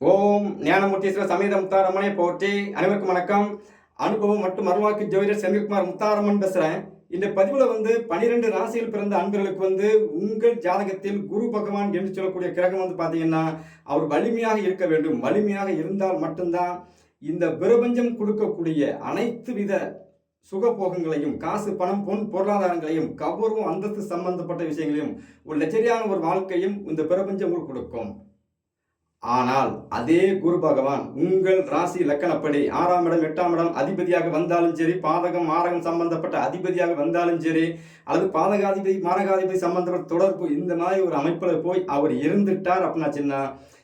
ஓம் ஞானமூர்த்தீஸ்வர சமேத முத்தாரம்மனை போற்றி. அனைவருக்கும் வணக்கம். அனுபவம் மற்றும் மறுவாக்கு ஜோதிடர் செந்தில்குமார் முத்தாரம்மன் பேசுகிறேன் இந்த பதிவில் வந்து பனிரெண்டு ராசியில் பிறந்த அன்பர்களுக்கு வந்து உங்கள் ஜாதகத்தில் குரு பகவான் என்று சொல்லக்கூடிய கிரகம் வந்து பார்த்தீங்கன்னா அவர் வலிமையாக இருக்க வேண்டும். வலிமையாக இருந்தால் மட்டும்தான் இந்த பிரபஞ்சம் கொடுக்கக்கூடிய அனைத்து வித சுகபோகங்களையும் காசு பணம் பொன் பொருளாதாரங்களையும் கௌரவம் அந்தஸ்து சம்பந்தப்பட்ட விஷயங்களையும் ஒரு லட்சரியான ஒரு வாழ்க்கையும் இந்த பிரபஞ்சம் கொடுக்கும். ஆனால் அதே குரு பகவான் உங்கள் ராசி லக்கணப்படி ஆறாம் இடம் எட்டாம் இடம் அதிபதியாக வந்தாலும் சரி பாதகம் மாரகம் சம்பந்தப்பட்ட அதிபதியாக வந்தாலும் சரி அல்லது பாதகாதிபதி மாரகாதிபதி சம்பந்தப்பட்ட தொடர்பு இந்த மாதிரி ஒரு அமைப்பில் போய் அவர் இருந்துட்டார் அப்படின்னாச்சுன்னா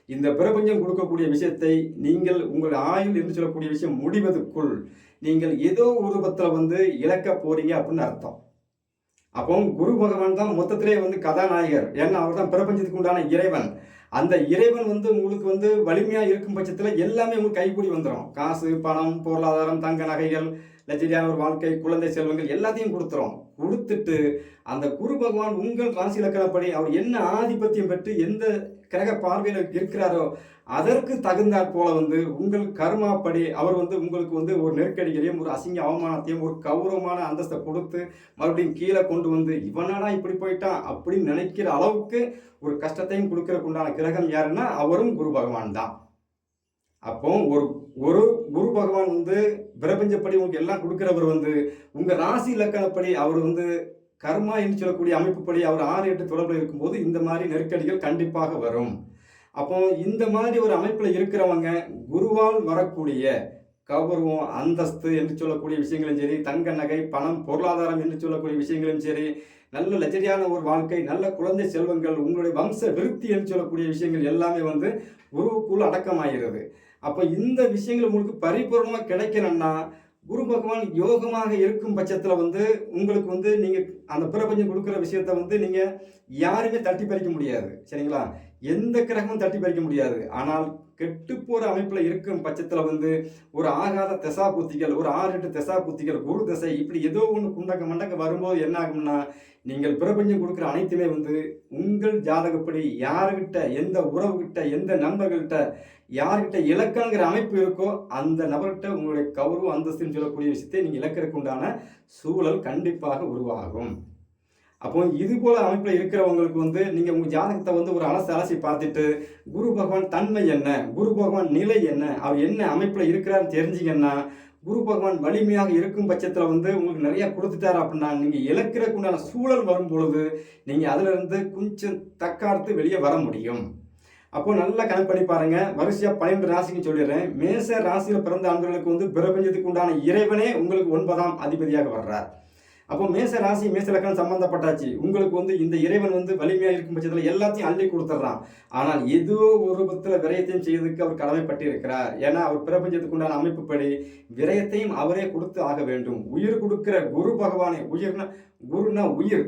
இந்த பிரபஞ்சம் கொடுக்கக்கூடிய விஷயத்தை நீங்கள் உங்கள் ஆயுள் என்று சொல்லக்கூடிய விஷயம் முடிவதற்குள் நீங்கள் ஏதோ ஒரு வந்து இழக்க போறீங்க அப்படின்னு அர்த்தம். அப்போ குரு பகவான் தான் மொத்தத்திலே வந்து கதாநாயகர். ஏன்னா அவர் தான் பிரபஞ்சத்துக்கு உண்டான இறைவன். அந்த இறைவன் வந்து உங்களுக்கு வந்து வலிமையாக இருக்கும் பட்சத்தில் எல்லாமே உங்களுக்கு கைகூடி வந்துடும் காசு பணம் பொருளாதாரம் தங்க நகைகள் லட்சரியான ஒரு வாழ்க்கை குழந்தை செல்வங்கள் எல்லாத்தையும் கொடுத்துரும் கொடுத்துட்டு அந்த குரு பகவான் உங்கள் ராசி இலக்கணப்படி அவர் என்ன ஆதிபத்தியம் பெற்று எந்த கிரக பார்வையில் இருக்கிறாரோ அதற்கு தகுந்தாற் போல வந்து உங்கள் கர்மாப்படி அவர் வந்து உங்களுக்கு வந்து ஒரு நெருக்கடிகளையும் ஒரு அசிங்க அவமானத்தையும் ஒரு கௌரவமான அந்தஸ்தை கொடுத்து மறுபடியும் கீழே கொண்டு வந்து இவனாடா இப்படி போயிட்டான் அப்படின்னு நினைக்கிற அளவுக்கு ஒரு கஷ்டத்தையும் கொடுக்கறதுக்கு உண்டான கிரகம் யாருன்னா அவரும் குரு பகவான் தான். அப்போ ஒரு ஒரு குரு பகவான் வந்து பிரபஞ்சப்படி உங்களுக்கு எல்லாம் கொடுக்குறவர் வந்து உங்கள் ராசி இலக்கணப்படி அவர் வந்து கர்மா என்று சொல்லக்கூடிய அமைப்புப்படி அவர் ஆறு எட்டு தொடர்பில் இருக்கும்போது இந்த மாதிரி நெருக்கடிகள் கண்டிப்பாக வரும். அப்போ இந்த மாதிரி ஒரு அமைப்பில் இருக்கிறவங்க குருவால் வரக்கூடிய கௌரவம் அந்தஸ்து என்று சொல்லக்கூடிய விஷயங்களும் சரி தங்க நகை பணம் பொருளாதாரம் என்று சொல்லக்கூடிய விஷயங்களும் சரி நல்ல லட்சரியான ஒரு வாழ்க்கை நல்ல குழந்தை செல்வங்கள் உங்களுடைய வம்ச விருத்தி என்று சொல்லக்கூடிய விஷயங்கள் எல்லாமே வந்து குருவுக்குள் அடக்கமாகிறது. அப்போ இந்த விஷயங்கள் உங்களுக்கு பரிபூர்ணமாக கிடைக்கணும்னா குரு பகவான் யோகமாக இருக்கும் பட்சத்தில் வந்து உங்களுக்கு வந்து நீங்கள் அந்த பிரபஞ்சம் கொடுக்குற விஷயத்த வந்து நீங்கள் யாருமே தட்டி பறிக்க முடியாது. சரிங்களா? எந்த கிரகமும் தட்டி பறிக்க முடியாது. ஆனால் கெட்டு போகிற அமைப்பில் இருக்கும் பட்சத்தில் வந்து ஒரு ஆகாத திசா புத்திகள் ஒரு ஆறு எட்டு திசா புத்திகள் குரு தசை இப்படி ஏதோ ஒன்று குண்டக்க மண்டக்க வரும்போது என்ன ஆகும்னா நீங்கள் பிரபஞ்சம் கொடுக்குற அனைத்துமே வந்து உங்கள் ஜாதகப்படி யாருக்கிட்ட எந்த உறவுகிட்ட எந்த நண்பர்கள்கிட்ட யார்கிட்ட இலக்கங்கிற அமைப்பு இருக்கோ அந்த நபர்கிட்ட உங்களுடைய கௌரவ அந்தஸ்துன்னு சொல்லக்கூடிய விஷயத்தை நீங்கள் இலக்கிறதுக்கு உண்டான சூழல் கண்டிப்பாக உருவாகும். அப்போ இது போல அமைப்பில் இருக்கிறவங்களுக்கு வந்து நீங்கள் உங்கள் ஜாதகத்தை வந்து ஒரு அலசி அலசி பார்த்துட்டு குரு பகவான் தன்மை என்ன குரு பகவான் நிலை என்ன அவர் என்ன அமைப்பில் இருக்கிறாருன்னு தெரிஞ்சிங்கன்னா குரு பகவான் வலிமையாக இருக்கும் பட்சத்தில் வந்து உங்களுக்கு நிறையா கொடுத்துட்டாரு அப்படின்னா நீங்கள் இழக்கிறதுக்குண்டான சூழல் வரும் பொழுது நீங்கள் அதிலிருந்து கொஞ்சம் தக்கார்த்து வெளியே வர முடியும். அப்போ நல்லா கணக்கு பண்ணி பாருங்க. வரிசையா பன்னெண்டு ராசிக்கு சொல்லிடுறேன். மேச ராசியில் பிறந்த அன்பர்களுக்கு வந்து பிரபஞ்சத்துக்கு உண்டான இறைவனே உங்களுக்கு ஒன்பதாம் அதிபதியாக வர்றார். அப்போ மேச ராசி மேச லக்கணம் சம்பந்தப்பட்டாச்சு. உங்களுக்கு வந்து இந்த இறைவன் வந்து வலிமையாக இருக்கும் பட்சத்தில் எல்லாத்தையும் அள்ளி கொடுத்துட்றான் ஆனால் ஏதோ ஒரு பத்தில் விரயத்தையும் செய்வதற்கு அவர் கடமைப்பட்டு இருக்கிறார் ஏன்னா அவர் பிரபஞ்சத்துக்கு உண்டான அமைப்புப்படி விரயத்தையும் அவரே கொடுத்து ஆக வேண்டும். உயிர் கொடுக்கிற குரு பகவானை உயிர்னா குருனா உயிர்.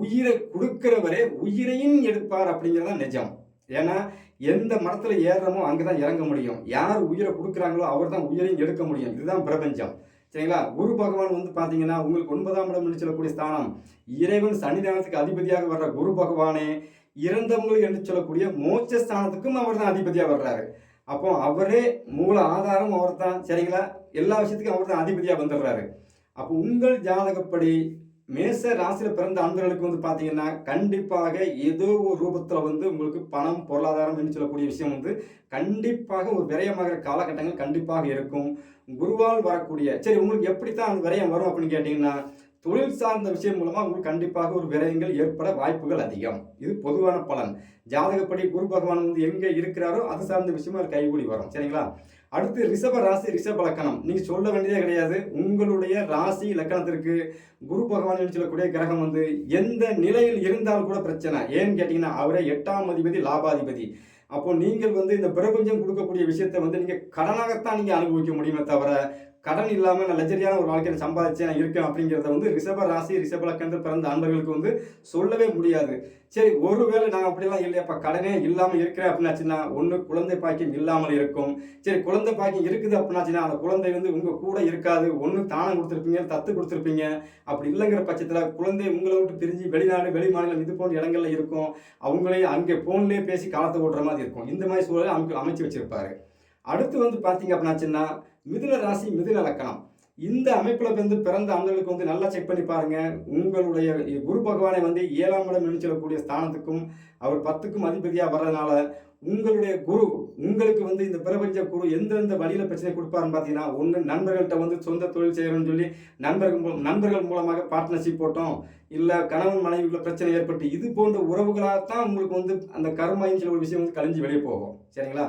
உயிரை கொடுக்கிறவரே உயிரையும் எடுப்பார் அப்படிங்கிறதான் நிஜம். ஏன்னா எந்த மரத்தில் ஏறுறமோ அங்கே தான் இறங்க முடியும். யார் உயிரை கொடுக்குறாங்களோ அவர் தான் உயிரையும் எடுக்க முடியும். இதுதான் பிரபஞ்சம். சரிங்களா? குரு பகவான் வந்து பார்த்தீங்கன்னா உங்களுக்கு ஒன்பதாம் இடம் என்று சொல்லக்கூடிய ஸ்தானம். இறைவன் சன்னிதானத்துக்கு அதிபதியாக வர்ற குரு பகவானே இறந்தவங்களுக்கு என்று சொல்லக்கூடிய மோட்ச ஸ்தானத்துக்கும் அவர் தான் அதிபதியாக வர்றாரு. அப்போ அவரே மூல ஆதாரம் அவர் தான் சரிங்களா? எல்லா விஷயத்துக்கும் அவர் தான் அதிபதியாக வந்துடுறாரு. அப்போ உங்கள் ஜாதகப்படி மேச ராசியில் பிறந்த அன்பர்களுக்கு வந்து பார்த்தீங்கன்னா கண்டிப்பாக ஏதோ ஒரு ரூபத்தில் வந்து உங்களுக்கு பணம் பொருளாதாரம் என்று சொல்லக்கூடிய விஷயம் வந்து கண்டிப்பாக ஒரு விரயமாகிற காலகட்டங்கள் கண்டிப்பாக இருக்கும். குருவால் வரக்கூடிய சரி உங்களுக்கு எப்படி தான் அந்த விரயம் வரும் அப்படின்னு கேட்டிங்கன்னா தொழில் சார்ந்த விஷயம் மூலமாக உங்களுக்கு கண்டிப்பாக ஒரு விரயங்கள் ஏற்பட வாய்ப்புகள் அதிகம். இது பொதுவான பலன். ஜாதகப்படி குரு பகவான் வந்து எங்கே இருக்கிறாரோ அது சார்ந்த விஷயமா கைகூடி வரும். சரிங்களா? அடுத்து ரிஷப ராசி ரிஷப லக்கணம். நீங்கள் சொல்ல வேண்டியதே கிடையாது. உங்களுடைய ராசி லக்கணத்திற்கு குரு பகவான் சொல்லக்கூடிய கிரகம் வந்து எந்த நிலையில் இருந்தால் கூட பிரச்சனை. ஏன்னு கேட்டிங்கன்னா அவரே எட்டாம் அதிபதி லாபாதிபதி. அப்போ நீங்கள் வந்து இந்த பிரபஞ்சம் கொடுக்கக்கூடிய விஷயத்தை வந்து நீங்கள் கடனாகத்தான் நீங்கள் அனுபவிக்க முடியுமே தவிர கடன் இல்லாமல் நான் லஜரியான ஒரு வாழ்க்கையை சம்பாதிச்சு நான் இருக்கேன் அப்படிங்கிறத வந்து ரிஷப ராசி ரிஷப லக்கணத்தில் பிறந்த அன்பர்களுக்கு வந்து சொல்லவே முடியாது. சரி ஒருவேளை நான் அப்படிலாம் இல்லையாப்பா கடனே இல்லாமல் இருக்கிறேன் அப்படின்னாச்சுன்னா ஒன்று குழந்தை பாக்கியம் இல்லாமல் இருக்கும். சரி குழந்தை பாக்கியம் இருக்குது அப்படின்னாச்சுன்னா அந்த குழந்தை வந்து உங்கள் கூட இருக்காது ஒன்று தானம் கொடுத்துருப்பீங்க தத்து கொடுத்துருப்பீங்க. அப்படி இல்லைங்கிற பட்சத்தில் குழந்தை உங்களை விட்டு பிரிஞ்சு வெளிநாடு வெளி மாநிலம் இது போன்ற இடங்களில் இருக்கும். அவங்களே அங்கே ஃபோன்லேயே பேசி காலத்தை ஓடுற மாதிரி இருக்கும். இந்த மாதிரி சூழலை அமைக்க அமைச்சு வச்சிருப்பாரு. அடுத்து வந்து பார்த்தீங்க அப்படின்னாச்சுன்னா மிதுன ராசி மிதுன லக்கணம். இந்த அமைப்பில் வந்து பிறந்த ஆண்களுக்கு வந்து நல்லா செக் பண்ணி பாருங்கள் உங்களுடைய குரு பகவானை வந்து ஏழாம் இடம் என்று சொல்லக்கூடிய ஸ்தானத்துக்கும் அவர் பத்துக்கும் அதிபதியாக வர்றதுனால உங்களுடைய குரு உங்களுக்கு வந்து இந்த பிரபஞ்ச குரு எந்தெந்த வழியில் பிரச்சனை கொடுப்பாருன்னு பார்த்தீங்கன்னா ஒன்று நண்பர்கள்ட்ட வந்து சொந்த தொழில் செய்யணும்னு சொல்லி நண்பர்கள் மூலம் நண்பர்கள் மூலமாக பார்ட்னர்ஷிப் போட்டோம். இல்லை கணவன் மனைவிக்குள்ள பிரச்சனை ஏற்பட்டு இது போன்ற உறவுகளாக தான் உங்களுக்கு வந்து அந்த கர்மாயின்னு சொல்லி ஒரு விஷயம் வந்து கழிஞ்சு வெளியே போகும். சரிங்களா?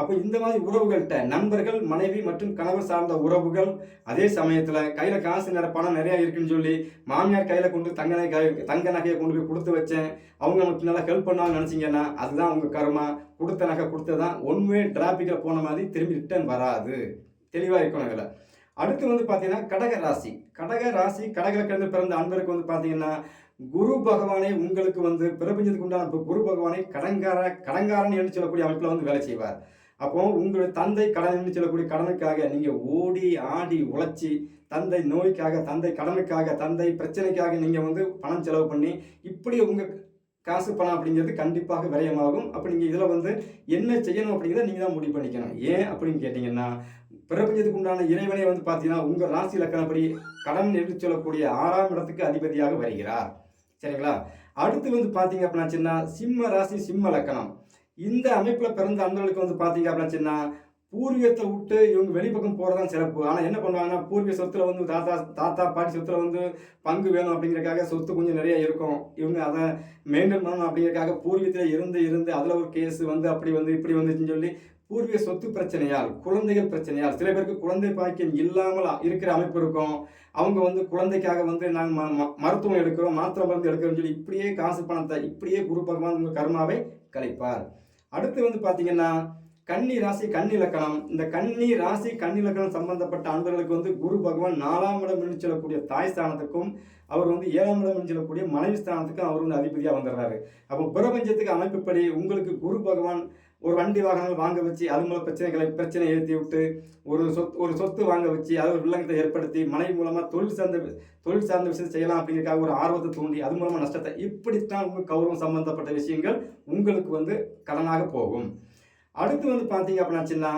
அப்போ இந்த மாதிரி உறவுகள்கிட்ட நண்பர்கள் மனைவி மற்றும் கணவர் சார்ந்த உறவுகள் அதே சமயத்தில் கையில் காசு நிறைய பணம் நிறையா இருக்குன்னு சொல்லி மாமியார் கையில் கொண்டு தங்க நகை தங்க நகையை கொண்டு போய் கொடுத்து வச்சேன். அவங்க நமக்கு நல்லா ஹெல்ப் பண்ணாங்கன்னு நினச்சிங்கன்னா அதுதான் உங்கள் கர்மா. கொடுத்த நகை கொடுத்ததான் ஒன்வே டிராஃபிக்கில் போன மாதிரி திரும்பி ரிட்டர்ன் வராது. தெளிவாக இருக்கணும் இதில் அடுத்து வந்து பார்த்தீங்கன்னா கடக ராசி. கடக ராசி கடகலக்கிழந்து பிறந்த அன்பருக்கு வந்து பார்த்தீங்கன்னா குரு பகவானை உங்களுக்கு வந்து பிரபஞ்சத்துக்கு உண்டான குரு பகவானை கடங்கார கடங்காரன் என்று சொல்லக்கூடிய அமைப்பில் வந்து வேலை செய்வார். அப்போ உங்களுடைய தந்தை கடன் சொல்லக்கூடிய கடனுக்காக நீங்கள் ஓடி ஆடி உழைச்சி தந்தை நோய்க்காக தந்தை கடனுக்காக தந்தை பிரச்சனைக்காக நீங்கள் வந்து பணம் செலவு பண்ணி இப்படி உங்கள் காசு பணம் அப்படிங்கிறது கண்டிப்பாக விரயமாகும். அப்போ நீங்கள் இதில் வந்து என்ன செய்யணும் அப்படிங்கிறத நீங்கள் தான் முடிவு பண்ணிக்கணும். ஏன் அப்படின்னு கேட்டிங்கன்னா பிரபஞ்சத்துக்கு உண்டான இறைவனை வந்து பார்த்தீங்கன்னா உங்கள் ராசி லக்கணப்படி கடன் என்று சொல்லக்கூடிய ஆறாம் இடத்துக்கு அதிபதியாக வருகிறார். சரிங்களா? அடுத்து வந்து பார்த்தீங்க அப்படின்னா சின்ன சிம்ம ராசி சிம்ம லக்கணம். இந்த அமைப்பில் பிறந்த அன்பர்களுக்கு வந்து பார்த்தீங்க அப்படின்னு அப்படின்னா பூர்வீகத்தை விட்டு இவங்க வெளிப்பக்கம் போகிறதான் சிறப்பு. ஆனால் என்ன பண்ணுவாங்கன்னா பூர்வீக சொத்துல வந்து தாத்தா தாத்தா பாட்டி சொத்துல வந்து பங்கு வேணும் அப்படிங்கிறக்காக சொத்து கொஞ்சம் நிறைய இருக்கும். இவங்க அதை மெயின்டைன் பண்ணணும் அப்படிங்கிறக்காக பூர்வீகத்தில் இருந்து இருந்து அதில் ஒரு கேஸ் வந்து அப்படி வந்து இப்படி வந்துச்சுன்னு சொல்லி பூர்வீக சொத்து பிரச்சனையால் குழந்தைகள் பிரச்சனையால் சில பேருக்கு குழந்தை பாக்கியம் இல்லாமல் இருக்கிற அமைப்பு இருக்கும். அவங்க வந்து குழந்தைக்காக வந்து நாங்கள் மருத்துவம் எடுக்கிறோம் மாத்திரை மருந்து எடுக்கிறோம்னு சொல்லி இப்படியே காசு பணத்தை இப்படியே குரு பகவான் உங்கள் கர்மாவை கழிப்பார் அடுத்து வந்து பார்த்தீங்கன்னா கன்னி ராசி கன்னி லக்கணம். இந்த கன்னி ராசி கன்னி லக்கணம் சம்பந்தப்பட்ட அன்பர்களுக்கு வந்து குரு பகவான் நாலாம் இடம் என்று சொல்லக்கூடிய தாய் ஸ்தானத்துக்கும் அவர் வந்து ஏழாம் இடம் என்று சொல்லக்கூடிய மனைவி ஸ்தானத்துக்கும் அவர் வந்து அதிபதியாக வந்துடுறாரு. அப்போ பிரபஞ்சத்துக்கு அமைப்புப்படி உங்களுக்கு குரு பகவான் ஒரு வண்டி வாகனங்கள் வாங்க வச்சு அது மூலம் பிரச்சனைகளை பிரச்சனை ஏற்றி விட்டு ஒரு சொத்து ஒரு சொத்து வாங்க வச்சு அது ஒரு வில்லங்கத்தை ஏற்படுத்தி மனைவி மூலமாக தொழில் சார்ந்த தொழில் சார்ந்த விஷயத்தை செய்யலாம் அப்படிங்கிறக்காக ஒரு ஆர்வத்தை தூண்டி அது மூலமாக நஷ்டத்தை இப்படித்தான் உங்கள் கௌரவம் சம்பந்தப்பட்ட விஷயங்கள் உங்களுக்கு வந்து கடனாக போகும். அடுத்து வந்து பார்த்தீங்க அப்படின்னாச்சுன்னா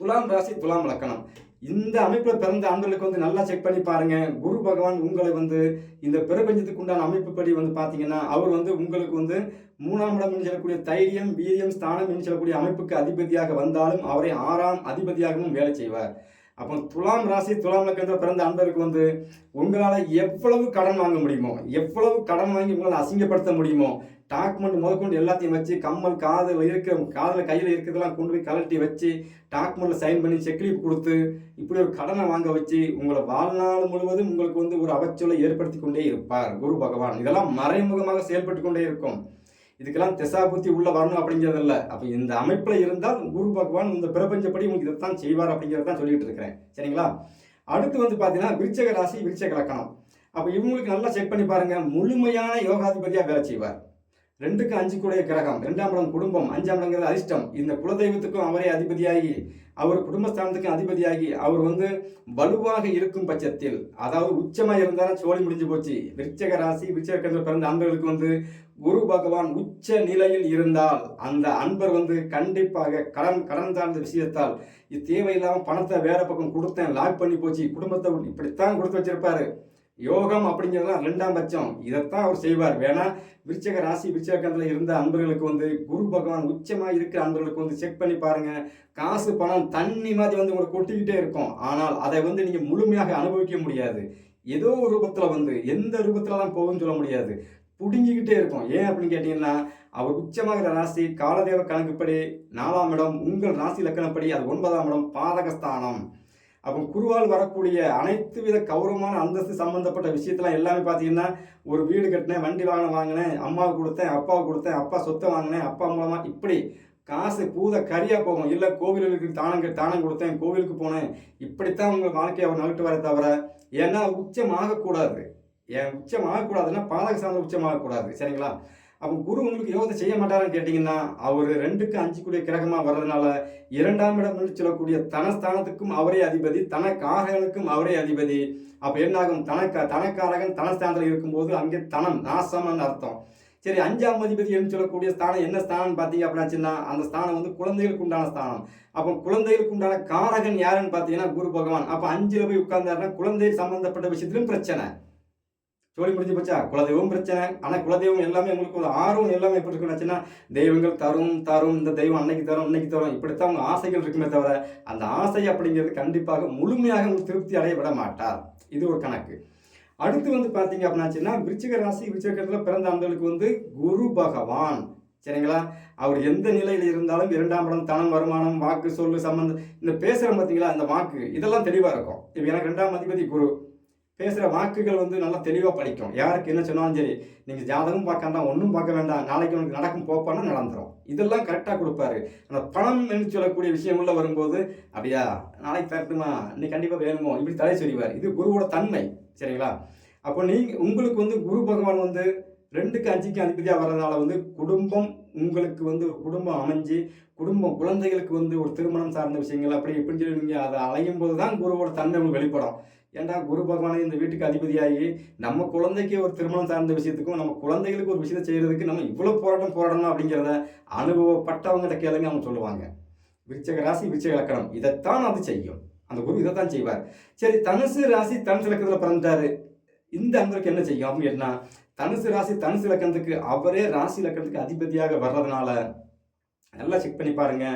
துலாம் ராசி துலாம் லக்கணம். இந்த அமைப்பில் பிறந்த ஆண்களுக்கு வந்து நல்லா செக் பண்ணி பாருங்க. குரு பகவான் உங்களை வந்து இந்த பிரபஞ்சத்துக்கு உண்டான அமைப்புப்படி வந்து பார்த்தீங்கன்னா அவர் வந்து உங்களுக்கு வந்து மூணாம் இடம் என்று சொல்லக்கூடிய தைரியம் வீரியம் ஸ்தானம் என்று சொல்லக்கூடிய அமைப்புக்கு அதிபதியாக வந்தாலும் அவரை ஆறாம் அதிபதியாகவும் வேலை செய்வார். அப்போ துலாம் ராசி துலாம் லக்கணத்தில் பிறந்த அன்பருக்கு வந்து உங்களால் எவ்வளவு கடன் வாங்க முடியுமோ எவ்வளவு கடன் வாங்கி உங்களால் அசிங்கப்படுத்த முடியுமோ டாக்குமெண்ட் முதற்கொண்டு எல்லாத்தையும் வச்சு கம்மல் காதில் இருக்கிற காதில் கையில் இருக்கிறதெல்லாம் கொண்டு போய் கலட்டி வச்சு டாக்குமெண்ட்டில் சைன் பண்ணி செக்லீப் கொடுத்து இப்படி ஒரு கடனை வாங்க வச்சு உங்களை வாழ்நாள் முழுவதும் உங்களுக்கு வந்து ஒரு அவச்சொலை ஏற்படுத்தி கொண்டே இருப்பார் குரு பகவான். இதெல்லாம் மறைமுகமாக செயல்பட்டு கொண்டே இருக்கும். இதுக்கெல்லாம் திசாபுத்தி உள்ள வரணும் அப்படிங்கிறது இல்லை அப்போ இந்த அமைப்பில் இருந்தால் குரு பகவான் இந்த பிரபஞ்சப்படி உங்களுக்கு இதைத்தான் செய்வார் அப்படிங்கிறதான் சொல்லிட்டு இருக்கிறேன். சரிங்களா? அடுத்து வந்து பார்த்தீங்கன்னா விருச்சக ராசி விருச்சக லக்கணம். அப்போ இவங்களுக்கு நல்லா செக் பண்ணி பாருங்க. முழுமையான யோகாதிபதியாக வேலை செய்வார். ரெண்டுக்கு அஞ்சு கூடிய கிரகம் ரெண்டாம் இடம் குடும்பம் அஞ்சாம் இடங்கிறது அதிர்ஷ்டம். இந்த குலதெய்வத்துக்கும் அவரே அதிபதியாகி அவர் குடும்பஸ்தானத்துக்கும் அதிபதியாகி அவர் வந்து வலுவாக இருக்கும் பட்சத்தில் அதாவது உச்சமாக இருந்தாலும் சோழி முடிஞ்சு போச்சு. விருச்சக ராசி விருச்சக பிறந்த அன்பர்களுக்கு வந்து குரு பகவான் உச்ச நிலையில் இருந்தால் அந்த அன்பர் வந்து கண்டிப்பாக கடன் கடன் சார்ந்த விஷயத்தால் இது தேவையில்லாமல் பணத்தை வேற பக்கம் கொடுத்தேன் லாக் பண்ணி போச்சு. குடும்பத்தை இப்படித்தான் கொடுத்து வச்சிருப்பாரு. யோகம் அப்படிங்கிறதுலாம் ரெண்டாம் பட்சம். இதைத்தான் அவர் செய்வார். வேணா விருச்சக ராசி விருச்சகத்தில் இருந்த அன்பர்களுக்கு வந்து குரு பகவான் உச்சமாக இருக்கிற அன்பர்களுக்கு வந்து செக் பண்ணி பாருங்க. காசு பணம் தண்ணி மாதிரி வந்து உங்களை கொட்டிக்கிட்டே இருக்கும். ஆனால் அதை வந்து நீங்கள் முழுமையாக அனுபவிக்க முடியாது. ஏதோ ஒரு ரூபத்தில் வந்து எந்த ரூபத்தில் தான் போகும்னு சொல்ல முடியாது. புடுங்கிக்கிட்டே இருக்கும். ஏன் அப்படின்னு கேட்டிங்கன்னா அவர் உச்சமாகிற ராசி காலதேவ கணக்குப்படி நாலாம் இடம் உங்கள் ராசி லக்கணப்படி அது ஒன்பதாம் இடம் பாதகஸ்தானம். அப்போ குருவால் வரக்கூடிய அனைத்து வித கௌரவமான அந்தஸ்து சம்மந்தப்பட்ட விஷயத்தெல்லாம் எல்லாமே பார்த்தீங்கன்னா ஒரு வீடு கட்டினேன் வண்டி வாகனம் வாங்கினேன் அம்மாவுக்கு கொடுத்தேன் அப்பாவுக்கு கொடுத்தேன் அப்பா சொத்தை வாங்கினேன் அப்பா மூலமாக இப்படி காசு பூத கரியாக போகும். இல்லை கோவிலுக்கு தானம் தானம் கொடுத்தேன் கோவிலுக்கு போனேன். இப்படித்தான் உங்கள் வாழ்க்கையை அவர் நகட்டு வர தவிர ஏன்னா உச்சமாகக்கூடாது. ஏன் உச்சமாகக்கூடாதுன்னா பாதக சார்ந்த உச்சமாகக்கூடாது. சரிங்களா? அப்போ குரு உங்களுக்கு யோகத்தை செய்ய மாட்டாரான்னு கேட்டிங்கன்னா அவர் ரெண்டுக்கு அஞ்சு கூடிய கிரகமாக வர்றதுனால இரண்டாம் இடம் சொல்லக்கூடிய தனஸ்தானத்துக்கும் அவரே அதிபதி தனக்காரகனுக்கும் அவரே அதிபதி. அப்போ என்னாகும்? தனக்க தனக்காரகன் தனஸ்தானத்தில் இருக்கும்போது அங்கே தனம் நாசம்னு அர்த்தம். சரி அஞ்சாம் அதிபதி என்று சொல்லக்கூடிய ஸ்தானம் என்ன ஸ்தானம் பார்த்தீங்க அப்படின்னாச்சுன்னா அந்த ஸ்தானம் வந்து குழந்தைகளுக்கு உண்டான ஸ்தானம். அப்போ குழந்தைகளுக்கு உண்டான காரகன் யாருன்னு பார்த்தீங்கன்னா குரு பகவான். அப்போ அஞ்சில் போய் உட்கார்ந்தாருன்னா குழந்தை சம்பந்தப்பட்ட விஷயத்திலும் பிரச்சனை. சொல்லி முடிஞ்சு போச்சா? குலதெய்வம் பிரச்சனை. ஆனால் குலதெய்வம் எல்லாமே உங்களுக்கு ஒரு ஆர்வம் எல்லாமே எப்படி இருக்குன்னு தெய்வங்கள் தரும் தரும் இந்த தெய்வம் அன்னைக்கு தரும் இன்னைக்கு தரும். இப்படித்தான் அவங்க ஆசைகள் இருக்குமே தவிர அந்த ஆசை அப்படிங்கிறது கண்டிப்பாக முழுமையாக உங்களுக்கு திருப்தி அடைய விட மாட்டார் இது ஒரு கணக்கு. அடுத்து வந்து பார்த்தீங்க அப்படின்னாச்சுன்னா விருச்சிக ராசி விருச்சிகத்தில் பிறந்த ஆண்களுக்கு வந்து குரு பகவான். சரிங்களா? அவர் எந்த நிலையில் இருந்தாலும் இரண்டாம் இடம் தனம் வருமானம் வாக்கு சொல்லு சம்பந்தம் இந்த பேசுகிற பார்த்தீங்களா அந்த வாக்கு இதெல்லாம் தெளிவாக இருக்கும். இப்போ எனக்கு ரெண்டாம் அதிபதி குரு. பேசுகிற வாக்குகள் வந்து நல்லா தெளிவாக படிக்கும். யாருக்கு என்ன சொன்னாலும் சரி நீங்கள் ஜாதகம் பார்க்க வேண்டாம் ஒன்றும் பார்க்க வேண்டாம். நாளைக்கு உனக்கு நடக்கும் போப்பானா நடந்துரும். இதெல்லாம் கரெக்டாக கொடுப்பாரு. அந்த பணம் என்று சொல்லக்கூடிய விஷயம் உள்ள வரும்போது அப்படியா? நாளைக்கு தரட்டுமா? இன்னைக்கு கண்டிப்பாக வேணுமோ? இப்படி தலை சொல்லிவார் இது குருவோட தன்மை. சரிங்களா? அப்போ நீங்கள் உங்களுக்கு வந்து குரு பகவான் வந்து ரெண்டுக்கு அஞ்சுக்கு அதிபதியாக வர்றதுனால வந்து குடும்பம் உங்களுக்கு வந்து ஒரு குடும்பம் அமைஞ்சு குடும்பம் குழந்தைகளுக்கு வந்து ஒரு திருமணம் சார்ந்த விஷயங்கள் அப்படி இப்படின்னு சொல்லி நீங்கள் அதை அலையும் போது தான் குருவோட தன்மை உங்களுக்கு வெளிப்படும். ஏன்டா குரு பகவானே இந்த வீட்டுக்கு அதிபதியாகி நம்ம குழந்தைக்கு ஒரு திருமணம் சார்ந்த விஷயத்துக்கும் நம்ம குழந்தைகளுக்கு ஒரு விஷயத்தை செய்கிறதுக்கு நம்ம இவ்வளோ போராட்டம் போராடணும் அப்படிங்கிறத அனுபவப்பட்டவங்ககிட்ட கேளுங்க அவங்க சொல்லுவாங்க. விருச்சக ராசி விருச்சக இலக்கணம் இதைத்தான் அது செய்யும். அந்த குரு இதை தான் செய்வார். சரி தனுசு ராசி தனுசு இலக்கத்தில் பிறந்துட்டாரு. இந்த அன்பருக்கு என்ன செய்யும்? அப்படின்னு கேட்டா தனுசு ராசி தனுசு லக்கணத்துக்கு அவரே ராசி லக்கணத்துக்கு அதிபதியாக வர்றதுனால நல்லா செக் பண்ணி பாருங்க.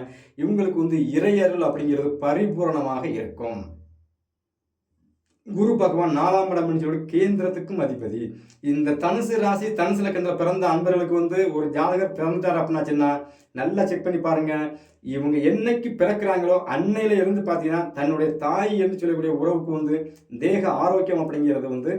இவங்களுக்கு வந்து இறையருள் அப்படிங்கிறது பரிபூரணமாக இருக்கும். குரு பகவான் நாலாம் இடம் சொல்லி கேந்திரத்துக்கும் அதிபதி. இந்த தனுசு ராசி தனுசு லக்கணத்தில் பிறந்த அன்பர்களுக்கு வந்து ஒரு ஜாதகர் பிறந்துட்டார் அப்படின்னாச்சுன்னா நல்லா செக் பண்ணி பாருங்க. இவங்க என்னைக்கு பிறக்கிறாங்களோ அன்னையில இருந்து பார்த்தீங்கன்னா தன்னுடைய தாய் என்று சொல்லக்கூடிய உறவுக்கு வந்து தேக ஆரோக்கியம் அப்படிங்கிறது வந்து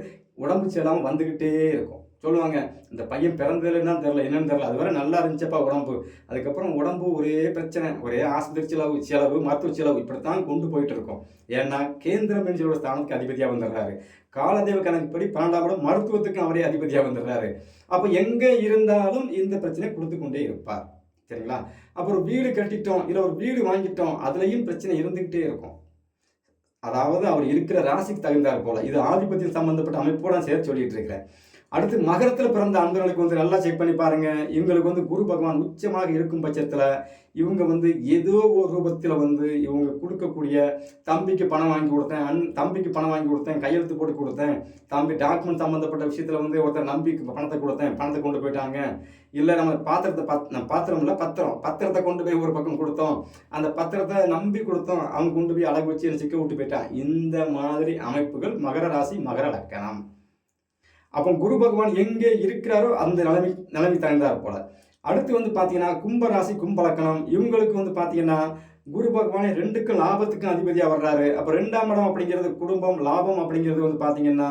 உடம்பு செல்லாமல் வந்துக்கிட்டே இருக்கும். சொல்லுவாங்க இந்த பையன் பிறந்ததுலன்னா தெரில என்னன்னு தெரில அது வரை நல்லா இருந்துச்சப்பா உடம்பு. அதுக்கப்புறம் உடம்பு ஒரே பிரச்சனை ஒரே ஆஸ்பத்திரி செலவு செலவு மருத்துவ செலவு. இப்படித்தான் கொண்டு போயிட்டு இருக்கோம். ஏன்னா கேந்திர மனுஷரோட ஸ்தானத்துக்கு அதிபதியாக வந்துடுறாரு. காலதேவ கணக்குப்படி பன்னெண்டாம் இடம் மருத்துவத்துக்கும் அவரே அதிபதியாக வந்துடுறாரு. அப்போ எங்கே இருந்தாலும் இந்த பிரச்சனை கொடுத்து கொண்டே இருப்பார். சரிங்களா? அப்புறம் வீடு கட்டிட்டோம் இல்லை ஒரு வீடு வாங்கிட்டோம் அதுலேயும் பிரச்சனை இருந்துக்கிட்டே இருக்கும். அதாவது அவர் இருக்கிற ராசிக்கு தகுந்தார் போல. இது ஆதிபத்தியம் சம்பந்தப்பட்ட அமைப்போட நான் சேர்த்து சொல்லிட்டு இருக்கிறேன். அடுத்து மகரத்தில் பிறந்த அன்பர்களுக்கு வந்து நல்லா செக் பண்ணி பாருங்க. இவங்களுக்கு வந்து குரு பகவான் உச்சமாக இருக்கும் பட்சத்தில் இவங்க வந்து ஏதோ ஒரு ரூபத்தில் வந்து இவங்க கொடுக்கக்கூடிய தம்பிக்கு பணம் வாங்கி கொடுத்தேன் அன் தம்பிக்கு பணம் வாங்கி கொடுத்தேன் கையெழுத்து போட்டு கொடுத்தேன் தம்பி டாக்குமெண்ட் சம்மந்தப்பட்ட விஷயத்தில் வந்து ஒருத்தர் நம்பி பணத்தை கொடுத்தேன் பணத்தை கொண்டு போயிட்டாங்க. இல்லை நம்ம பாத்திரத்தை பத் நம்ம பாத்திரம் இல்லை பத்திரம். பத்திரத்தை கொண்டு போய் ஒரு பக்கம் கொடுத்தோம். அந்த பத்திரத்தை நம்பி கொடுத்தோம். அவங்க கொண்டு போய் அழகு வச்சு சிக்க விட்டு போயிட்டான் இந்த மாதிரி அமைப்புகள் மகர ராசி மகர லக்கணம். அப்போ குரு பகவான் எங்கே இருக்கிறாரோ அந்த நிலைமை நிலைமை தகுந்தார் போல. அடுத்து வந்து பார்த்தீங்கன்னா கும்பராசி கும்பலக்கணம். இவங்களுக்கு வந்து பார்த்தீங்கன்னா குரு பகவானே ரெண்டுக்கும் லாபத்துக்கும் அதிபதியாக வர்றாரு. அப்போ ரெண்டாம் இடம் அப்படிங்கிறது குடும்பம் லாபம் அப்படிங்கிறது வந்து பார்த்தீங்கன்னா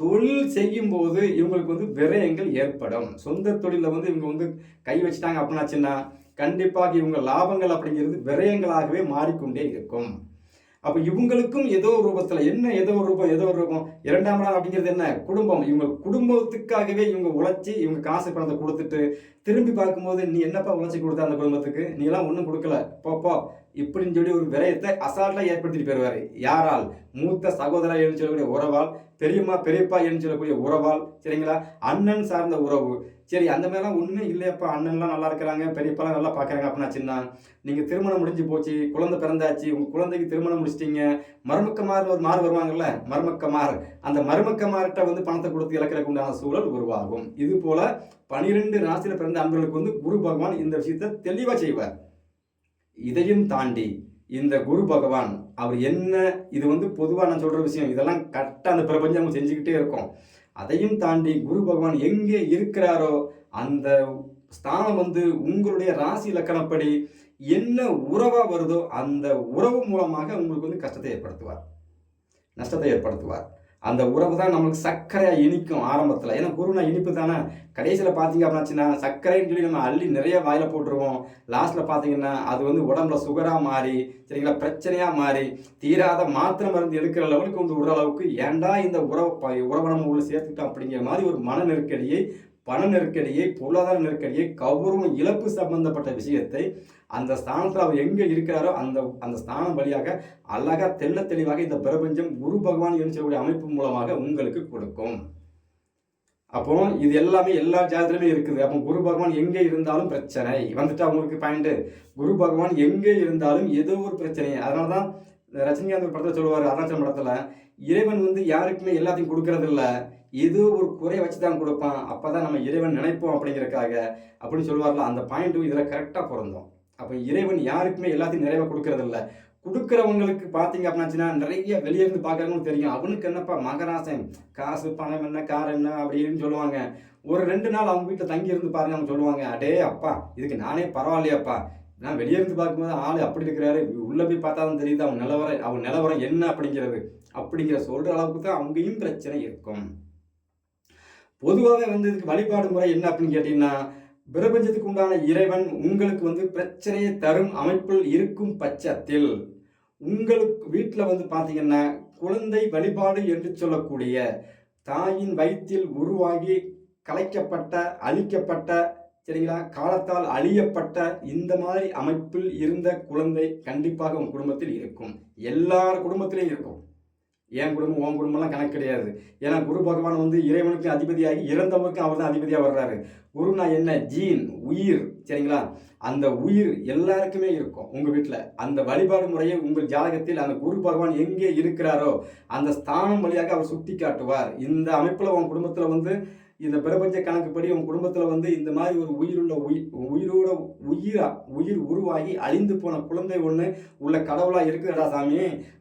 தொழில் செய்யும்போது இவங்களுக்கு வந்து விரயங்கள் ஏற்படும். சொந்த தொழிலில் வந்து இவங்க வந்து கை வச்சுட்டாங்க அப்படின்னாச்சுன்னா கண்டிப்பாக இவங்க லாபங்கள் அப்படிங்கிறது விரயங்களாகவே மாறிக்கொண்டே இருக்கும். அப்போ இவங்களுக்கும் ஏதோ ஒரு ரூபத்தில் என்ன ஏதோ ஒரு ரூபம் ஏதோ ஒரு ரூபம் இரண்டாம் நாள் அப்படிங்கிறது என்ன? குடும்பம். இவங்க குடும்பத்துக்காகவே இவங்க உழைச்சி இவங்க காசு பணத்தை கொடுத்துட்டு திரும்பி பார்க்கும்போது நீ என்னப்பா உழைச்சி கொடுத்த அந்த குடும்பத்துக்கு? நீ எல்லாம் ஒன்றும் கொடுக்கல போப்போ இப்படின்னு சொல்லி ஒரு விரயத்தை அசால்ட்டாக ஏற்படுத்திட்டு போயிடுவார் யாரால்? மூத்த சகோதரர் என்று சொல்லக்கூடிய உறவால் பெரியம்மா பெரியப்பா என்று சொல்லக்கூடிய உறவால் சரிங்களா? அண்ணன் சார்ந்த உறவு. சரி அந்த மாதிரிலாம் ஒன்றுமே இல்லையப்பா. அண்ணன்லாம் நல்லா இருக்கிறாங்க பெரியப்பாலாம் நல்லா பார்க்குறாங்க. அப்படின்னா சின்ன நீங்கள் திருமணம் முடிஞ்சு போச்சு குழந்தை பிறந்தாச்சு உங்கள் குழந்தைக்கு திருமணம் முடிச்சிட்டிங்க. மருமக்கமார் ஒரு மாறு வருவாங்கல்ல? மருமக்கமார் அந்த மருமக்கமார்கிட்ட வந்து பணத்தை கொடுத்து இழக்கிறதுக்கு உண்டான சூழல் உருவாகும். இது போல பனிரெண்டு ராசியில் பிறந்த அன்பர்களுக்கு வந்து குரு பகவான் இந்த விஷயத்தை தெளிவாக செய்வார். இதையும் தாண்டி இந்த குரு பகவான் அவர் என்ன இது வந்து பொதுவாக நான் சொல்கிற விஷயம் இதெல்லாம் கரெக்டாக அந்த பிரபஞ்சம் செஞ்சுக்கிட்டே இருக்கும். அதையும் தாண்டி குரு பகவான் எங்கே இருக்கிறாரோ அந்த ஸ்தானம் வந்து உங்களுடைய ராசி இலக்கணப்படி என்ன உறவாக வருதோ அந்த உறவு மூலமாக உங்களுக்கு வந்து கஷ்டத்தை ஏற்படுத்துவார். நஷ்டத்தை ஏற்படுத்துவார். அந்த உறவு தான் நம்மளுக்கு சர்க்கரையாக இனிக்கும் ஆரம்பத்தில். ஏன்னா குருனா இனிப்பு தானே? கடைசியில் பார்த்தீங்க அப்படின்னாச்சுன்னா சர்க்கரைன்னு சொல்லி நம்ம அள்ளி நிறைய வாயில் போட்டுருவோம். லாஸ்ட்டில் பார்த்தீங்கன்னா அது வந்து உடம்புல சுகராக மாறி சரிங்களா பிரச்சனையாக மாறி தீராத மாத்திரை மருந்து எடுக்கிற லெவலுக்கு வந்து ஓரளவுக்கு ஏன்டா இந்த உறவு ப- உறவை நம்ம உள்ள சேர்த்துக்கிட்டோம் அப்படிங்கிற மாதிரி ஒரு மன நெருக்கடியை பண நெருக்கடியை பொருளாதார நெருக்கடியை கௌரவம் இழப்பு சம்பந்தப்பட்ட விஷயத்தை அந்த ஸ்தானத்தில் அவர் எங்கே இருக்கிறாரோ அந்த அந்த ஸ்தானம் வழியாக அழகா தெள்ள தெளிவாக இந்த பிரபஞ்சம் குரு பகவான் என்று சொல்லக்கூடிய அமைப்பு மூலமாக உங்களுக்கு கொடுக்கும். அப்போ இது எல்லாமே எல்லா ஜாதத்திலுமே இருக்குது. அப்போ குரு பகவான் எங்கே இருந்தாலும் பிரச்சனை. வந்துட்டு அவங்களுக்கு பாயிண்ட்டு குரு பகவான் எங்கே இருந்தாலும் ஏதோ ஒரு பிரச்சனை. அதனால தான் ரஜினிகாந்த் படத்தை படத்தில் சொல்லுவார் அருணாச்சல படத்தில் இறைவன் வந்து யாருக்குமே எல்லாத்தையும் கொடுக்கறதில்ல. ஏதோ ஒரு குறை வச்சு தான் கொடுப்பான். அப்போ தான் நம்ம இறைவன் நினைப்போம் அப்படிங்கிறக்காக அப்படின்னு சொல்லுவார்ல அந்த பாயிண்ட்டும் இதில் கரெக்டாக பிறந்தோம் அப்போ இறைவன் யாருக்குமே எல்லாத்தையும் நிறைவாக கொடுக்கறதில்ல. கொடுக்குறவங்களுக்கு பார்த்தீங்க அப்படின்னாச்சுன்னா நிறைய வெளியே இருந்து பார்க்குறவங்களுக்கு தெரியும். அவனுக்கு என்னப்பா மகராசன்? காசு பணம் என்ன கார் என்ன அப்படின்னு சொல்லுவாங்க. ஒரு ரெண்டு நாள் அவங்க வீட்டில் தங்கி இருந்து பாருங்க அவங்க சொல்லுவாங்க. அடே அப்பா இதுக்கு நானே பரவாயில்லையாப்பா. நான் வெளியே இருந்து பார்க்கும்போது ஆள் அப்படி இருக்கிறாரு. உள்ளே போய் பார்த்தா தான் தெரியுது அவன் நிலவரம் அவன் நிலவரம் என்ன அப்படிங்கிறது. அப்படிங்கிற சொல்கிற அளவுக்கு தான் அங்கேயும் பிரச்சனை இருக்கும். பொதுவாகவே வந்து இதுக்கு வழிபாடு முறை என்ன அப்படின்னு கேட்டிங்கன்னா பிரபஞ்சத்துக்கு உண்டான இறைவன் உங்களுக்கு வந்து பிரச்சனையை தரும் அமைப்பில் இருக்கும் பட்சத்தில் உங்களுக்கு வீட்டில் வந்து பார்த்தீங்கன்னா குழந்தை வழிபாடு என்று சொல்லக்கூடிய தாயின் வயிற்றில் உருவாகி கலைக்கப்பட்ட அழிக்கப்பட்ட சரிங்களா? காலத்தால் அழியப்பட்ட இந்த மாதிரி அமைப்பில் இருந்த குழந்தை கண்டிப்பாக உங்கள் குடும்பத்தில் இருக்கும். எல்லார் குடும்பத்திலையும் இருக்கும். என் குடும்பம் உன் குடும்பம்லாம் கணக்கு கிடையாது. ஏன்னா குரு பகவான் வந்து இறைவனுக்கு அதிபதியாகி இறந்தவருக்கும் அவர் தான் அதிபதியாக வர்றாரு. குருனா என்ன? ஜீன் உயிர். சரிங்களா? அந்த உயிர் எல்லாருக்குமே இருக்கும் உங்கள் வீட்டில் அந்த வழிபாடு முறையை உங்கள் ஜாதகத்தில் அந்த குரு பகவான் எங்கே இருக்கிறாரோ அந்த ஸ்தானம் வழியாக அவர் சுட்டி காட்டுவார் இந்த அமைப்பில் உன் குடும்பத்தில் வந்து இந்த பிரபஞ்ச கணக்குப்படி உன் குடும்பத்தில் வந்து இந்த மாதிரி ஒரு உயிருள்ள உயிர் உயிரோட உயிரா உயிர் உருவாகி அழிந்து போன குழந்தை ஒன்று உள்ள கடவுளாக இருக்குதுடா சாமி.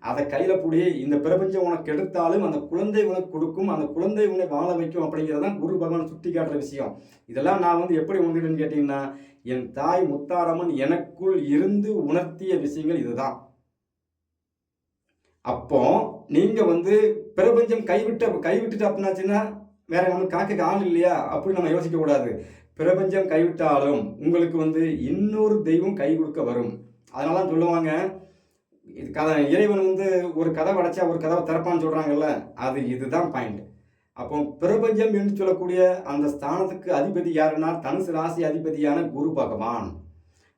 அதை கையில் புடி இந்த பிரபஞ்சம் உனக்கு எடுத்தாலும் அந்த குழந்தை உனக்கு கொடுக்கும் அந்த குழந்தை உன்னை வாழ வைக்கும் அப்படிங்கிறதான் குரு பகவான் சுட்டி காட்டுற விஷயம். இதெல்லாம் நான் வந்து எப்படி உணர்ந்துட்டேன்னு கேட்டிங்கன்னா என் தாய் முத்தாரம்மன் எனக்குள் இருந்து உணர்த்திய விஷயங்கள் இதுதான். அப்போ நீங்க வந்து பிரபஞ்சம் கைவிட்ட கைவிட்டுட்டு அப்படின்னாச்சுன்னா வேற நம்ம கணக்குக்கு ஆள் இல்லையா? அப்படின்னு நம்ம யோசிக்க கூடாது. பிரபஞ்சம் கைவிட்டாலும் உங்களுக்கு வந்து இன்னொரு தெய்வம் கை கொடுக்க வரும். அதனால தான் சொல்லுவாங்க இது கதை இறைவன் வந்து ஒரு கதை அடைச்சா ஒரு கதவை திறப்பான்னு சொல்கிறாங்கல்ல அது இதுதான் பாயிண்ட் அப்போ பிரபஞ்சம் என்று சொல்லக்கூடிய அந்த ஸ்தானத்துக்கு அதிபதி யாருன்னா தனுசு ராசி அதிபதியான குரு பகவான்.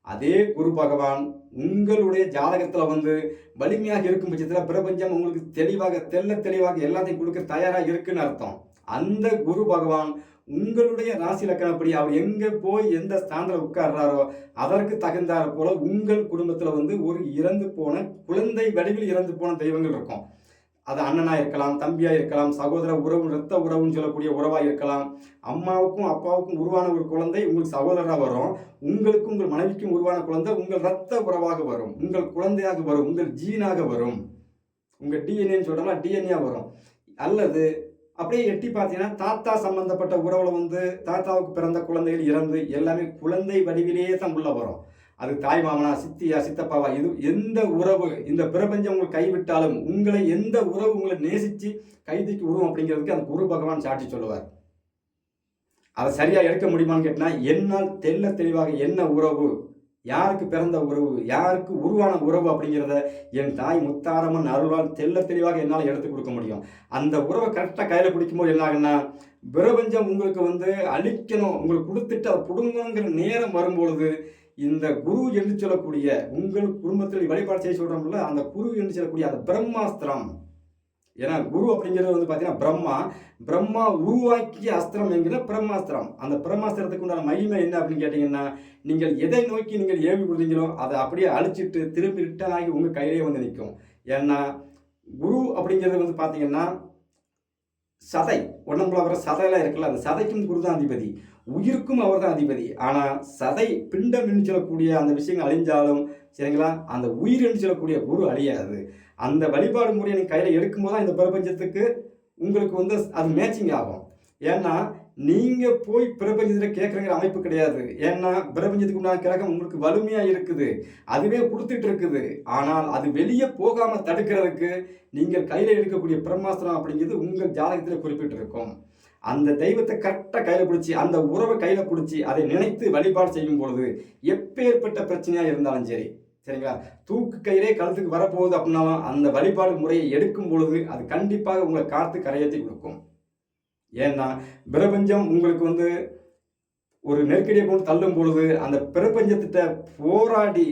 அதே குரு பகவான் உங்களுடைய ஜாதகத்தில் வந்து வலிமையாக இருக்கும் பட்சத்தில் பிரபஞ்சம் உங்களுக்கு தெளிவாக தெள்ள தெளிவாக எல்லாத்தையும் கொடுக்க தயாராக இருக்குன்னு அர்த்தம். அந்த குரு பகவான் உங்களுடைய ராசி லக்கணப்படி அவர் எங்கே போய் எந்த ஸ்தானத்தில் உட்கார்றாரோ அதற்கு தகுந்தார் போல உங்கள் குடும்பத்தில் வந்து ஒரு இறந்து போன குழந்தை வடிவில் இறந்து போன தெய்வங்கள் இருக்கும். அது அண்ணனாக இருக்கலாம் தம்பியாக இருக்கலாம் சகோதர உறவு இரத்த உறவுன்னு சொல்லக்கூடிய உறவாக இருக்கலாம். அம்மாவுக்கும் அப்பாவுக்கும் உருவான ஒரு குழந்தை உங்களுக்கு சகோதரராக வரும். உங்களுக்கும் உங்கள் மனைவிக்கும் உருவான குழந்தை உங்கள் இரத்த உறவாக வரும். உங்கள் குழந்தையாக வரும். உங்கள் ஜீனாக வரும். உங்கள் டிஎன்ஏன்னு சொல்கிறோம்னா டிஎன்ஏ வரும். அல்லது அப்படியே எட்டி பார்த்தீங்கன்னா தாத்தா சம்பந்தப்பட்ட உறவுல வந்து தாத்தாவுக்கு பிறந்த குழந்தைகள் இறந்து எல்லாமே குழந்தை வடிவிலேயே தான் உள்ள வரும். அது தாய் மாமனா சித்தியா சித்தப்பாவா இது எந்த உறவு இந்த பிரபஞ்சம் உங்களை கைவிட்டாலும் உங்களை எந்த உறவு உங்களை நேசிச்சு கைதிக்கு உருவம் அப்படிங்கிறதுக்கு அந்த குரு பகவான் சாட்சி சொல்லுவார். அதை சரியா எடுக்க முடியுமான்னு கேட்டினா என்னால் தெல்ல தெளிவாக என்ன உறவு யாருக்கு பிறந்த உறவு யாருக்கு உருவான உறவு அப்படிங்கிறத என் தாய் முத்தாரம்மன் அருளால் தெல்ல தெளிவாக என்னால் எடுத்து கொடுக்க முடியும். அந்த உறவை கரெக்டாக கையில் பிடிக்கும்போது என்ன ஆகுன்னா பிரபஞ்சம் உங்களுக்கு வந்து அழிக்கணும் உங்களுக்கு கொடுத்துட்டு அதை பிடுங்கணுங்கிற நேரம் வரும்பொழுது இந்த குரு என்று சொல்லக்கூடிய உங்கள் குடும்பத்தில் வழிபாடு செய்ய சொல்கிறோம்ல அந்த குரு என்று சொல்லக்கூடிய அந்த பிரம்மாஸ்திரம் ஏன்னா குரு அப்படிங்கிறது வந்து பார்த்தீங்கன்னா பிரம்மா. பிரம்மா உருவாக்கிய அஸ்திரம் என்கிற பிரம்மாஸ்திரம். அந்த பிரம்மாஸ்திரத்துக்கு உண்டான மகிமை என்ன அப்படின்னு கேட்டிங்கன்னா நீங்கள் எதை நோக்கி நீங்கள் ஏவி விடுறீங்களோ அதை அப்படியே அழிச்சிட்டு திரும்பி ரிட்டர்ன் ஆகி உங்கள் கையிலே வந்து நிற்கும். ஏன்னா குரு அப்படிங்கிறது வந்து பார்த்தீங்கன்னா சதை. உடம்புல வர சதையெல்லாம் இருக்குல்ல அந்த சதைக்கும் குரு தான் அதிபதி. உயிருக்கும் அவர் தான் அதிபதி. ஆனால் சதை பிண்டம் என்று சொல்லக்கூடிய அந்த விஷயங்கள் அழிஞ்சாலும் சரிங்களா? அந்த உயிர் என்று சொல்லக்கூடிய குரு அழியாது. அந்த வழிபாடு முறையை நீங்கள் கையில் எடுக்கும்போது தான் இந்த பிரபஞ்சத்துக்கு உங்களுக்கு வந்து அது மேட்சிங் ஆகும். ஏன்னா நீங்கள் போய் பிரபஞ்சத்தில் கேட்குறங்கிற அமைப்பு கிடையாது. ஏன்னா பிரபஞ்சத்துக்கு உண்டான கிரகம் உங்களுக்கு வலிமையாக இருக்குது. அதுவே கொடுத்துட்டு இருக்குது. ஆனால் அது வெளியே போகாமல் தடுக்கிறதுக்கு நீங்கள் கையில் எடுக்கக்கூடிய பிரம்மாஸ்திரம் அப்படிங்கிறது உங்கள் ஜாதகத்தில் குறிப்பிட்டிருக்கும். அந்த தெய்வத்தை கரெக்டாக கையில் பிடிச்சி அந்த உறவை கையில் பிடிச்சி அதை நினைத்து வழிபாடு செய்யும் பொழுது எப்பேற்பட்ட பிரச்சனையாக இருந்தாலும் சரி சரிங்களா? தூக்கு கயிறே கழுத்துக்கு வரப்போகுது அப்படின்னாலும் அந்த வழிபாடு முறையை எடுக்கும் பொழுது அது கண்டிப்பாக உங்களை காத்து கரையேற்றி கொடுக்கும். ஏன்னா பிரபஞ்சம் உங்களுக்கு வந்து ஒரு நெருக்கடியை கொண்டு தள்ளும் பொழுது அந்த பிரபஞ்சத்திட்ட போராடி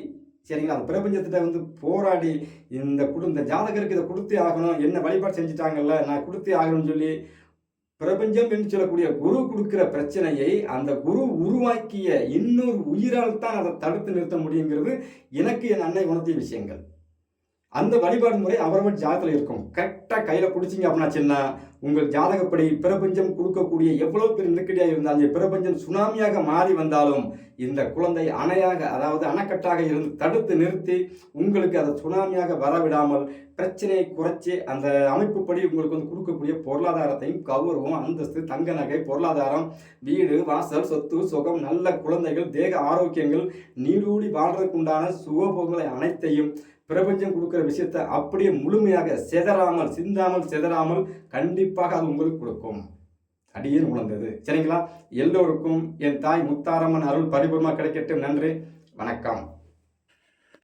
சரிங்களா? அந்த பிரபஞ்சத்திட்ட வந்து போராடி இந்த குடு இந்த ஜாதகருக்கு இதை கொடுத்தே ஆகணும் என்ன வழிபாடு செஞ்சுட்டாங்கல்ல நான் கொடுத்தே ஆகணும்னு சொல்லி பிரபஞ்சம் என்று சொல்லக்கூடிய குரு கொடுக்கிற பிரச்சனையை அந்த குரு உருவாக்கிய இன்னொரு உயிரால் தான் அதை தடுத்து நிறுத்த முடியுங்கிறது எனக்கு என் அன்னை உணர்த்திய விஷயங்கள். அந்த வழிபாடு முறை அவரவர் ஜாதகத்தில் இருக்கும். கரெக்டாக கையில் பிடிச்சிங்க அப்படின்னாச்சுன்னா உங்கள் ஜாதகப்படி பிரபஞ்சம் கொடுக்கக்கூடிய எவ்வளோ பேர் நெருக்கடியாக இருந்தாலும் அந்த பிரபஞ்சம் சுனாமியாக மாறி வந்தாலும் இந்த குழந்தை அணையாக அதாவது அணைக்கட்டாக இருந்து தடுத்து நிறுத்தி உங்களுக்கு அதை சுனாமியாக வரவிடாமல் பிரச்சனையை குறைச்சி அந்த அமைப்புப்படி உங்களுக்கு வந்து கொடுக்கக்கூடிய பொருளாதாரத்தையும் கௌரவம் அந்தஸ்து தங்க நகை பொருளாதாரம் வீடு வாசல் சொத்து சுகம் நல்ல குழந்தைகள் தேக ஆரோக்கியங்கள் நீடூடி வாழ்றதுக்கு உண்டான சுகபோகங்களை அனைத்தையும் பிரபஞ்சம் கொடுக்குற விஷயத்தை அப்படியே முழுமையாக செதறாமல் சிந்தாமல் செதறாமல் கண்டிப்பாக அது உங்களுக்கு கொடுக்கும். அடியேன் உணர்ந்தது சரிங்களா? எல்லோருக்கும் என் தாய் முத்தாரம்மன் அருள் பரிபூர்ணமாக கிடைக்கட்டும். நன்றி. வணக்கம்.